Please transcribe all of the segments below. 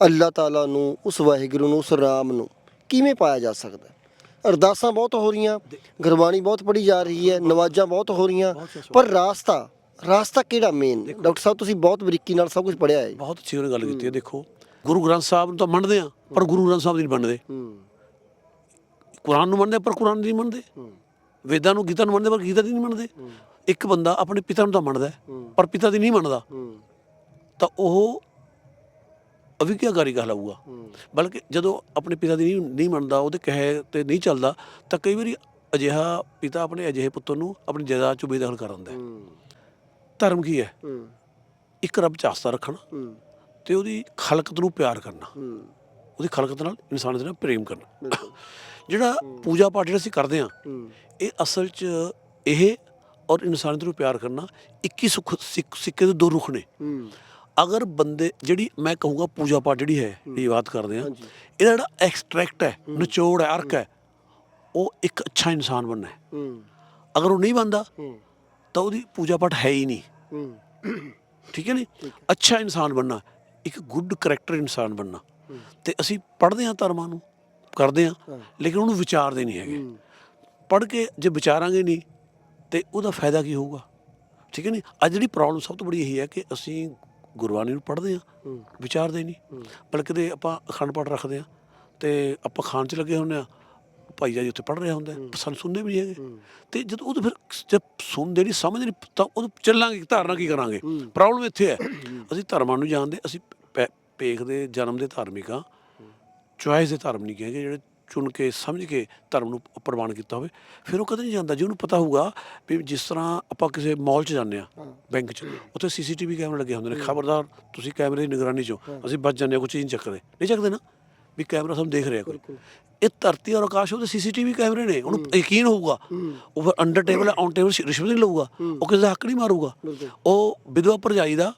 ਅੱਲਾਹ ਤਾਲਾ ਨੂੰ ਉਸ ਵਾਹਿਗੁਰੂ ਨੂੰ ਉਸ ਰਾਮ ਨੂੰ ਕਿਵੇਂ ਪਾਇਆ ਜਾ ਸਕਦਾ? ਅਰਦਾਸਾਂ ਬਹੁਤ ਹੋ ਰਹੀਆਂ ਗੁਰਬਾਣੀ ਬਹੁਤ ਪੜ੍ਹੀ ਜਾ ਰਹੀ ਹੈ ਨਵਾਜ਼ਾਂ ਬਹੁਤ ਹੋ ਰਹੀਆਂ ਪਰ ਰਾਸਤਾ ਰਾਸਤਾ ਕਿਹੜਾ ਮੇਨ ਡਾਕਟਰ ਸਾਹਿਬ ਤੁਸੀਂ ਬਹੁਤ ਬਰੀਕੀ ਨਾਲ ਸਭ ਕੁਝ ਪੜ੍ਹਿਆ ਹੈ। ਬਹੁਤ ਅੱਛੀ ਉਹਨੇ ਗੱਲ ਕੀਤੀ ਹੈ ਦੇਖੋ। ਗੁਰੂ ਗ੍ਰੰਥ ਸਾਹਿਬ ਨੂੰ ਤਾਂ ਮੰਨਦੇ ਆ ਪਰ ਗੁਰੂ ਗ੍ਰੰਥ ਸਾਹਿਬ ਦੀ ਨਹੀਂ ਮੰਨਦੇ। ਕੁਰਾਨ ਨੂੰ ਮੰਨਦੇ ਪਰ ਕੁਰਾਨ ਦੀ ਨਹੀਂ ਮੰਨਦੇ। ਵੇਦਾਂ ਨੂੰ ਗੀਤਾ ਨੂੰ ਮੰਨਦੇ ਪਰ ਗੀਤਾ ਦੀ ਨਹੀਂ ਮੰਨਦੇ। ਇੱਕ ਬੰਦਾ ਆਪਣੇ ਪਿਤਾ ਨੂੰ ਤਾਂ ਮੰਨਦਾ। ਪਰ ਪਿਤਾ ਦੀ ਨਹੀਂ ਮੰਨਦਾ। ਤਾਂ ਉਹ ਅਵਿਗਿਆਕਾਰੀ ਕਹਲਾਊਗਾ ਹੂੰ ਬਲਕਿ ਜਦੋਂ ਆਪਣੇ ਪਿਤਾ ਦੀ ਨਹੀਂ ਨਹੀਂ ਮੰਨਦਾ, ਉਹਦੇ ਕਹੇ ਤੇ ਨਹੀਂ ਚੱਲਦਾ, ਤਾਂ ਕਈ ਵਾਰੀ ਅਜਿਹਾ ਪਿਤਾ ਆਪਣੇ ਅਜਿਹੇ ਪੁੱਤਰ ਨੂੰ ਆਪਣੀ ਜਾਇਦਾਦ ਚੋਂ ਬੇਦਖਲ ਕਰ ਦਿੰਦਾ ਹੈ। ਧਰਮ ਕੀ ਹੈ? ਇੱਕ ਰੱਬ ਚ ਆਸਥਾ ਰੱਖਣਾ ਤੇ ਉਹਦੀ ਖਲਕਤ ਨੂੰ ਪਿਆਰ ਕਰਨਾ। ਉਹਦੀ ਖਲਕਤ ਨਾਲ ਇਨਸਾਨੀਅਤ ਨਾਲ ਪ੍ਰੇਮ ਕਰਨਾ। ਜਿਹੜਾ ਪੂਜਾ ਪਾਠ ਜਿਹੜਾ ਅਸੀਂ ਕਰਦੇ ਹਾਂ, ਇਹ ਅਸਲ 'ਚ ਇਹ ਔਰ ਇਨਸਾਨੀਅਤ ਨੂੰ ਪਿਆਰ ਕਰਨਾ 21 ਸੁੱਖ, ਸਿੱਕੇ ਦੇ ਦੋ ਰੁਖ ਨੇ। ਅਗਰ ਬੰਦੇ ਜਿਹੜੀ ਮੈਂ ਕਹੂੰਗਾ ਪੂਜਾ ਪਾਠ ਜਿਹੜੀ ਹੈ ਇਹ ਬਾਤ ਕਰਦੇ ਆ। ਇਹਦਾ ਜਿਹੜਾ ਐਕਸਟ੍ਰੈਕਟ ਹੈ ਨਿਚੋੜ ਹੈ ਅਰਕ ਹੈ ਉਹ ਇੱਕ ਅੱਛਾ ਇਨਸਾਨ ਬਣਨਾ ਹੈ। ਅਗਰ ਉਹ ਨਹੀਂ ਬਣਦਾ ਤਾਂ ਉਹਦੀ ਪੂਜਾ ਪਾਠ ਹੈ ਹੀ ਨਹੀਂ। ਠੀਕ ਹੈ ਨਹੀਂ ਅੱਛਾ ਇਨਸਾਨ ਬਣਨਾ ਇੱਕ ਗੁੱਡ ਕਰੈਕਟਰ ਇਨਸਾਨ ਬਣਨਾ। ਤੇ ਅਸੀਂ ਪੜ੍ਹਦੇ ਹਾਂ ਧਰਮਾਂ ਨੂੰ ਕਰਦੇ ਹਾਂ ਲੇਕਿਨ ਉਹਨੂੰ ਵਿਚਾਰਦੇ ਨਹੀਂ ਹੈਗੇ। ਪੜ੍ਹ ਕੇ ਜੇ ਵਿਚਾਰਾਂਗੇ ਨਹੀਂ ਤੇ ਉਹਦਾ ਫਾਇਦਾ ਕੀ ਹੋਊਗਾ? ਠੀਕ ਹੈ ਨਹੀਂ ਅੱਜ ਜਿਹੜੀ ਪ੍ਰੋਬਲਮ ਸਭ ਤੋਂ ਬੜੀ ਇਹੀ ਹੈ ਕਿ ਅਸੀਂ ਗੁਰਬਾਣੀ ਨੂੰ ਪੜ੍ਹਦੇ ਹੂੰ ਵਿਚਾਰਦੇ ਨਹੀਂ। ਬਲਕਿ ਤੇ ਆਪਾਂ ਅਖੰਡ ਪਾਠ ਰੱਖਦੇ ਹਾਂ ਤੇ ਆਪਾਂ ਖਾਣ 'ਚ ਲੱਗੇ ਹੁੰਦੇ ਆ ਭਾਈ ਜੀ ਉੱਥੇ ਪੜ੍ਹ ਰਿਹਾ ਹੁੰਦਾ ਸਾਨੂੰ ਸੁਣਦੇ ਵੀ ਹੈਗੇ। ਤੇ ਜਦੋਂ ਉਹ ਫਿਰ ਜਦ ਸੁਣਦੇ ਨਹੀਂ ਸਮਝ ਨਹੀਂ ਤਾਂ ਉਹ ਚੱਲਾਂਗੇ ਧਾਰਨਾ ਕੀ ਕਰਾਂਗੇ? ਪ੍ਰੋਬਲਮ ਇੱਥੇ ਹੈ। ਅਸੀਂ ਧਰਮਾਂ ਨੂੰ ਜਾਣਦੇ ਅਸੀਂ ਪੇਖ ਦੇ ਜਨਮ ਦੇ ਧਾਰਮਿਕ ਹਾਂ। ਚੁਆਇਸ ਦੇ ਧਰਮ ਨਹੀਂ ਕਹੇਗੇ ਜਿਹੜੇ ਚੁਣ ਕੇ ਸਮਝ ਕੇ ਧਰਮ ਨੂੰ ਪ੍ਰਵਾਨ ਕੀਤਾ ਹੋਵੇ ਫਿਰ ਉਹ ਕਦੇ ਨਹੀਂ ਜਾਂਦਾ। ਜੇ ਉਹਨੂੰ ਪਤਾ ਹੋਊਗਾ ਵੀ ਜਿਸ ਤਰ੍ਹਾਂ ਆਪਾਂ ਕਿਸੇ ਮਾਲ 'ਚ ਜਾਂਦੇ ਆ ਬੈਂਕ 'ਚ ਉੱਥੇ ਸੀਸੀਟੀਵੀ ਕੈਮਰੇ ਲੱਗੇ ਹੁੰਦੇ ਨੇ। ਖਬਰਦਾਰ ਤੁਸੀਂ ਕੈਮਰੇ ਦੀ ਨਿਗਰਾਨੀ 'ਚੋਂ ਅਸੀਂ ਬਚ ਜਾਂਦੇ ਹਾਂ ਕੋਈ ਚੀਜ਼ ਨਹੀਂ ਚੱਕਦੇ। ਨਹੀਂ ਚੱਕਦੇ ਨਾ। ਵੀ ਕੈਮਰਾ ਸਾਨੂੰ ਦੇਖ ਰਿਹਾ ਕੋਈ। ਇਹ ਧਰਤੀ ਔਰ ਆਕਾਸ਼ ਉਹਦੇ ਸੀਸੀਟੀਵੀ ਕੈਮਰੇ ਨੇ। ਉਹਨੂੰ ਯਕੀਨ ਹੋਊਗਾ। ਉਹ ਫਿਰ ਅੰਡਰ ਟੇਬਲ ਔਨ ਟੇਬਲ ਰਿਸ਼ਵਤ ਨਹੀਂ ਲਊਗਾ। ਉਹ ਕਿਸੇ ਦਾ ਹੱਕ ਨਹੀਂ ਮਾਰੂਗਾ। ਉਹ ਵਿਧਵਾ ਭਰਜਾਈ ਦਾ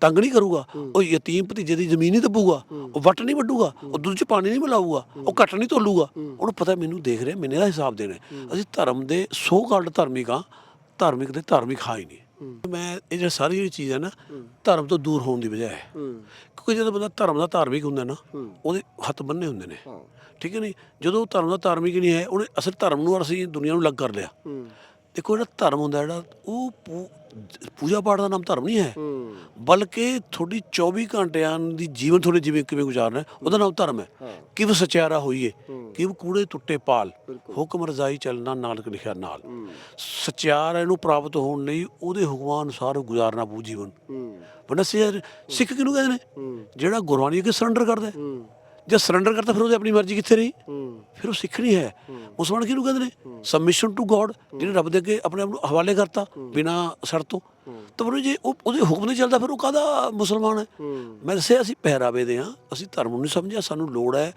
ਤੰਗ ਨਹੀਂ ਕਰੂਗਾ। ਉਹ ਯਤੀਮ ਭਤੀਜੇ ਦੀ ਜ਼ਮੀਨ ਨਹੀਂ ਦੱਬੂਗਾ। ਉਹ ਵੱਟ ਨਹੀਂ ਵੱਢੂਗਾ। ਉਹ ਦੁੱਧ 'ਚ ਪਾਣੀ ਨਹੀਂ ਮਿਲਾਊਗਾ। ਉਹ ਘੱਟ ਨਹੀਂ ਤੋਲੂਗਾ। ਉਹਨੂੰ ਪਤਾ ਮੈਨੂੰ ਦੇਖ ਰਿਹਾ ਮੈਨੇ ਦਾ ਹਿਸਾਬ ਦੇਣਾ। ਅਸੀਂ ਧਰਮ ਦੇ ਸੋ ਕਾਲਡ ਧਾਰਮਿਕ ਆ ਧਾਰਮਿਕ ਦੇ ਧਾਰਮਿਕ ਹਾਂ ਹੀ ਨਹੀਂ। ਮੈਂ ਇਹ ਜਿਹੜਾ ਸਾਰੀ ਜਿਹੜੀ ਚੀਜ਼ ਹੈ ਨਾ ਧਰਮ ਤੋਂ ਦੂਰ ਹੋਣ ਦੀ ਵਜ੍ਹਾ ਹੈ। ਹੂੰ ਕਿਉਂਕਿ ਜਦੋਂ ਬੰਦਾ ਧਰਮ ਦਾ ਧਾਰਮਿਕ ਹੁੰਦਾ ਨਾ ਉਹਦੇ ਹੱਥ ਬੰਨੇ ਹੁੰਦੇ ਨੇ। ਠੀਕ ਹੈ ਨਹੀਂ ਜਦੋਂ ਉਹ ਧਰਮ ਦਾ ਧਾਰਮਿਕ ਨਹੀਂ ਹੈ ਉਹਨੇ ਅਸਲ ਧਰਮ ਨੂੰ ਅਸੀਂ ਦੁਨੀਆ ਨੂੰ ਲੱਗ ਕਰ ਲਿਆ। ਦੇਖੋ ਜਿਹੜਾ ਧਰਮ ਹੁੰਦਾ ਜਿਹੜਾ ਉਹ ਪੂਜਾ ਪਾਠ ਦਾ ਨਾਮ ਧਰਮ ਨਹੀਂ ਹੈ। ਬਲਕਿ ਤੁਹਾਡੀ 24 ਘੰਟਿਆਂ ਦੀ ਜੀਵਨ ਤੁਹਾਡੇ ਜਿਵੇਂ ਕਿਵੇਂ ਗੁਜ਼ਾਰਨਾ ਉਹਦਾ ਨਾਮ ਧਰਮ ਹੈ। ਕਿਵ ਸਚਿਆਰਾ ਹੋਈਏ ਕਿਵ ਕੂੜੇ ਟੁੱਟੇ ਪਾਲ ਹੁਕਮ ਰਜ਼ਾਈ ਚੱਲਣਾ ਨਾਨਕ ਲਿਖਿਆ ਨਾਲ। ਸਚਿਆਰਾ ਨੂੰ ਪ੍ਰਾਪਤ ਹੋਣ ਲਈ ਉਹਦੇ ਹੁਕਮਾਂ ਅਨੁਸਾਰ ਗੁਜ਼ਾਰਨਾ ਪਊ ਜੀਵਨ। ਸਿਰ ਸਿੱਖ ਕਿਹਨੂੰ ਕਹਿੰਦੇ ਨੇ? ਜਿਹੜਾ ਗੁਰਬਾਣੀ ਅੱਗੇ ਸਰੈਂਡਰ ਕਰਦਾ ਜੇ ਸਰੈਂਡਰ ਕਰਦਾ ਫਿਰ ਉਹਦੀ ਆਪਣੀ ਮਰਜ਼ੀ ਕਿੱਥੇ ਰਹੀ? ਫਿਰ ਉਹ ਸਿੱਖ ਨਹੀਂ ਹੈ। ਮੁਸਲਮਾਨ ਕਿਹਨੂੰ ਕਹਿੰਦੇ ਨੇ? ਸਬਮਿਸ਼ਨ ਟੂ ਗੋਡ ਜਿਹਨੇ ਰੱਬ ਦੇ ਅੱਗੇ ਆਪਣੇ ਆਪ ਨੂੰ ਹਵਾਲੇ ਕਰਤਾ ਬਿਨਾ ਸ਼ਰਤ ਤੋਂ। ਤਾਂ ਫਿਰ ਜੇ ਉਹ ਉਹਦੇ ਹੁਕਮ ਨਹੀਂ ਚੱਲਦਾ ਫਿਰ ਉਹ ਕਾਹਦਾ ਮੁਸਲਮਾਨ ਹੈ? ਮੈਂ ਦੱਸਿਆ ਅਸੀਂ ਪਹਿਰਾਵੇ ਦੇ ਹਾਂ। ਅਸੀਂ ਧਰਮ ਨੂੰ ਨਹੀਂ ਸਮਝਿਆ ਸਾਨੂੰ ਲੋੜ ਹੈ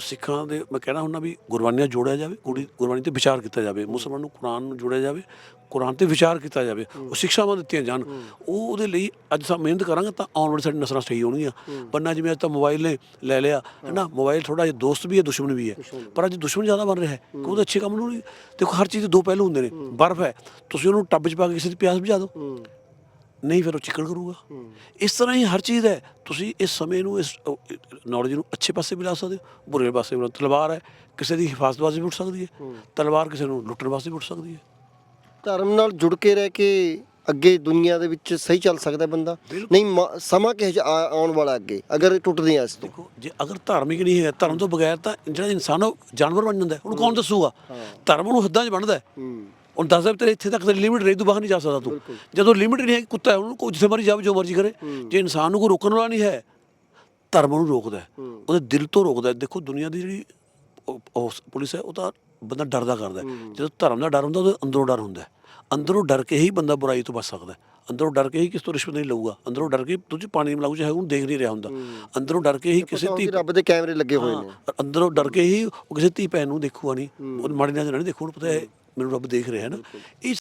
ਸਿੱਖਾਂ ਦੇ ਮੈਂ ਕਹਿਣਾ ਹੁੰਦਾ ਵੀ ਗੁਰਬਾਣੀ ਨਾਲ ਜੋੜਿਆ ਜਾਵੇ ਕੁੜੀ ਗੁਰਬਾਣੀ ਤੇ ਵਿਚਾਰ ਕੀਤਾ ਜਾਵੇ। ਮੁਸਲਮਾਨ ਨੂੰ ਕੁਰਾਨ ਨੂੰ ਜੋੜਿਆ ਜਾਵੇ ਕੁਰਾਨ ਤੇ ਵਿਚਾਰ ਕੀਤਾ ਜਾਵੇ ਉਹ ਸਿੱਖਿਆਵਾਂ ਦਿੱਤੀਆਂ ਜਾਣ ਉਹ ਉਹਦੇ ਲਈ ਅੱਜ ਸਾ ਮਿਹਨਤ ਕਰਾਂਗੇ ਤਾਂ ਆਉਣ ਵਾਲੀ ਸਾਡੀ ਨਸਲਾਂ ਸਹੀ ਹੋਣਗੀਆਂ। ਬੰਨਾ ਜਿਵੇਂ ਅੱਜ ਤਾਂ ਮੋਬਾਈਲ ਨੇ ਲੈ ਲਿਆ ਹੈ ਨਾ ਮੋਬਾਈਲ ਥੋੜਾ ਜਿਹਾ ਦੋਸਤ ਵੀ ਹੈ ਦੁਸ਼ਮਣ ਵੀ ਹੈ। ਪਰ ਅੱਜ ਦੁਸ਼ਮਣ ਜ਼ਿਆਦਾ ਬਣ ਰਿਹਾ ਹੈ ਕਿ ਉਹਦੇ ਅੱਛੇ ਕੰਮ ਨੂੰ ਨਹੀਂ ਦੇਖੋ ਹਰ ਚੀਜ਼ ਦੇ ਦੋ ਪਹਿਲੂ ਹੁੰਦੇ ਨੇ ਬਰਫ਼ ਹੈ ਤੁਸੀਂ ਉਹਨੂੰ ਟੱਬ 'ਚ ਪਾ ਕੇ ਕਿਸੇ ਦੀ ਪਿਆਸ ਬੁਝਾ ਦਿਓ। ਨਹੀਂ ਫਿਰ ਉਹ ਚਿੱਕੜ ਕਰੂਗਾ। ਇਸ ਤਰ੍ਹਾਂ ਹੀ ਹਰ ਚੀਜ਼ ਹੈ ਤੁਸੀਂ ਇਸ ਸਮੇਂ ਨੂੰ ਇਸ ਨੌਲੇਜ ਨੂੰ ਅੱਛੇ ਪਾਸੇ ਵੀ ਲਾ ਸਕਦੇ ਹੋ ਬੁਰੇ ਪਾਸੇ ਵੀ ਤਲਵਾਰ ਹੈ ਕਿਸੇ ਦੀ ਹਿਫਾਜ਼ਤ ਵਾਸਤੇ ਵੀ ਉੱਠ ਸਕਦੀ ਹੈ। ਤਲਵਾਰ ਕਿਸੇ ਨੂੰ ਲੁੱਟਣ ਵਾਸਤੇ ਵੀ ਉੱਠ ਸਕਦੀ ਹੈ। ਧਰਮ ਨਾਲ ਜੁੜ ਕੇ ਰਹਿ ਕੇ ਅੱਗੇ ਦੁਨੀਆ ਦੇ ਵਿੱਚ ਸਹੀ ਚੱਲ ਸਕਦਾ ਬੰਦਾ। ਨਹੀਂ ਮ- ਸਮਾਂ ਕਿਹੋ ਜਿਹਾ ਆ- ਆਉਣ ਵਾਲਾ ਅੱਗੇ? ਅਗਰ ਟੁੱਟਦੇ ਆ ਇਸ ਤੋਂ। ਦੇਖੋ ਜੇ ਅਗਰ ਧਾਰਮਿਕ ਨਹੀਂ ਹੈ ਧਰਮ ਤੋਂ ਬਗੈਰ ਤਾਂ ਜਿਹੜਾ ਇਨਸਾਨ ਆ ਉਹ ਜਾਨਵਰ ਬਣ ਜਾਂਦਾ ਹੈ। ਉਹਨੂੰ ਕੌਣ ਦੱਸੂਗਾ? ਧਰਮ ਉਹਨੂੰ ਹੱਦਾਂ 'ਚ ਬਣਦਾ ਹੈ। ਹੂੰ। ਉਹਨੂੰ ਦੱਸਦਾ ਤੇਰੇ ਇੱਥੇ ਤੱਕ ਤੇਰੀ ਲਿਮਿਟ ਰਹੀ ਤੂੰ ਬਾਹਰ ਨਹੀਂ ਜਾ ਸਕਦਾ ਤੂੰ। ਜਦੋਂ ਲਿਮਿਟ ਨਹੀਂ ਹੈ ਕੁੱਤਾ ਹੈ ਉਹਨੂੰ ਕੋਈ ਜਿੱਥੇ ਮਰਜ਼ੀ ਜਾਵੇ ਜੋ ਮਰਜ਼ੀ ਕਰੇ। ਜੇ ਇਨਸਾਨ ਨੂੰ ਕੋਈ ਰੋਕਣ ਵਾਲਾ ਨਹੀਂ ਹੈ ਧਰਮ ਉਹਨੂੰ ਰੋਕਦਾ ਹੈ। ਉਹਦੇ ਦਿਲ ਤੋਂ ਰੋਕਦਾ ਹੈ। ਦੇਖੋ ਦੁਨੀਆ ਦੀ ਜਿਹੜੀ ਉਹ- ਉਹ ਪੁਲਿਸ ਹੈ ਉਹ ਤਾਂ ਬੰਦਾ ਡਰਦਾ ਕਰਦਾ। ਜਦੋਂ ਧਰਮ ਦਾ ਡਰ ਹੁੰਦਾ ਉਹਦੇ ਅੰਦਰੋਂ ਡਰ ਹੁੰਦਾ। ਅੰਦਰੋਂ ਡਰ ਕੇ ਹੀ ਬੰਦਾ ਬੁਰਾਈ ਤੋਂ ਬਚ ਸਕਦਾ। ਅੰਦਰੋਂ ਡਰ ਕੇ ਹੀ ਕਿਸੇ ਤੋਂ ਰਿਸ਼ਵਤ ਨਹੀਂ ਲਊਗਾ। ਅੰਦਰੋਂ ਡਰ ਕੇ ਦੂਜੇ ਪਾਣੀ ਮਿਲਾਊ ਚਾਹੇ ਉਹਨੂੰ ਦੇਖ ਨਹੀਂ ਰਿਹਾ ਹੁੰਦਾ। ਅੰਦਰੋਂ ਡਰ ਕੇ ਹੀ ਕਿਸੇ ਧੀ ਰੱਬ ਦੇ ਕੈਮਰੇ ਲੱਗੇ ਹੋਏ ਨੇ। ਅੰਦਰੋਂ ਡਰ ਕੇ ਹੀ ਉਹ ਕਿਸੇ ਧੀ ਭੈਣ ਨੂੰ ਦੇਖੂਗਾ ਨਹੀਂ। ਉਹ ਮਾੜੀ ਨਜ਼ਰ ਨਾਲ ਨਹੀਂ ਦੇਖੂ ਉਹਨੂੰ ਪਤਾ ਹੈ ਮੈਨੂੰ ਰੱਬ ਦੇਖ ਰਿਹਾ ਹੈ ਨਾ। ਇਹ